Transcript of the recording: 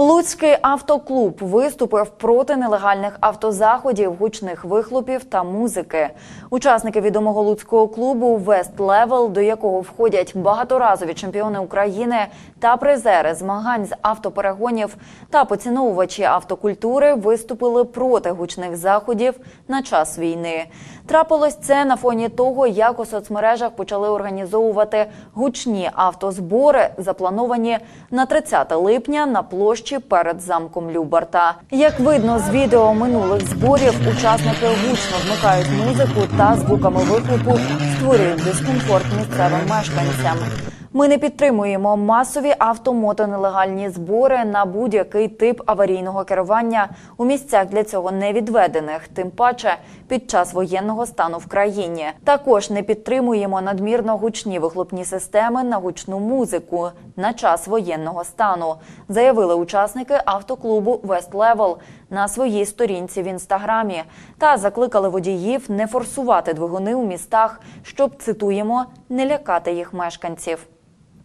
Луцький автоклуб виступив проти нелегальних автозаходів, гучних вихлопів та музики. Учасники відомого луцького клубу Вест Левел, до якого входять багаторазові чемпіони України та призери змагань з автоперегонів та поціновувачі автокультури, виступили проти гучних заходів на час війни. Трапилось це на фоні того, як у соцмережах почали організовувати гучні автозбори, заплановані на 30 липня на площі перед замком Любарта. Як видно з відео минулих зборів, учасники гучно вмикають музику та звуками вихлопу створюють дискомфорт місцевим мешканцям. Ми не підтримуємо масові автомотонелегальні збори на будь-який тип аварійного керування у місцях для цього не відведених, тим паче під час воєнного стану в країні. Також не підтримуємо надмірно гучні вихлопні системи на гучну музику на час воєнного стану, заявили учасники автоклубу Вест Левел на своїй сторінці в інстаграмі та закликали водіїв не форсувати двигуни у містах, щоб цитуємо не лякати їх мешканців.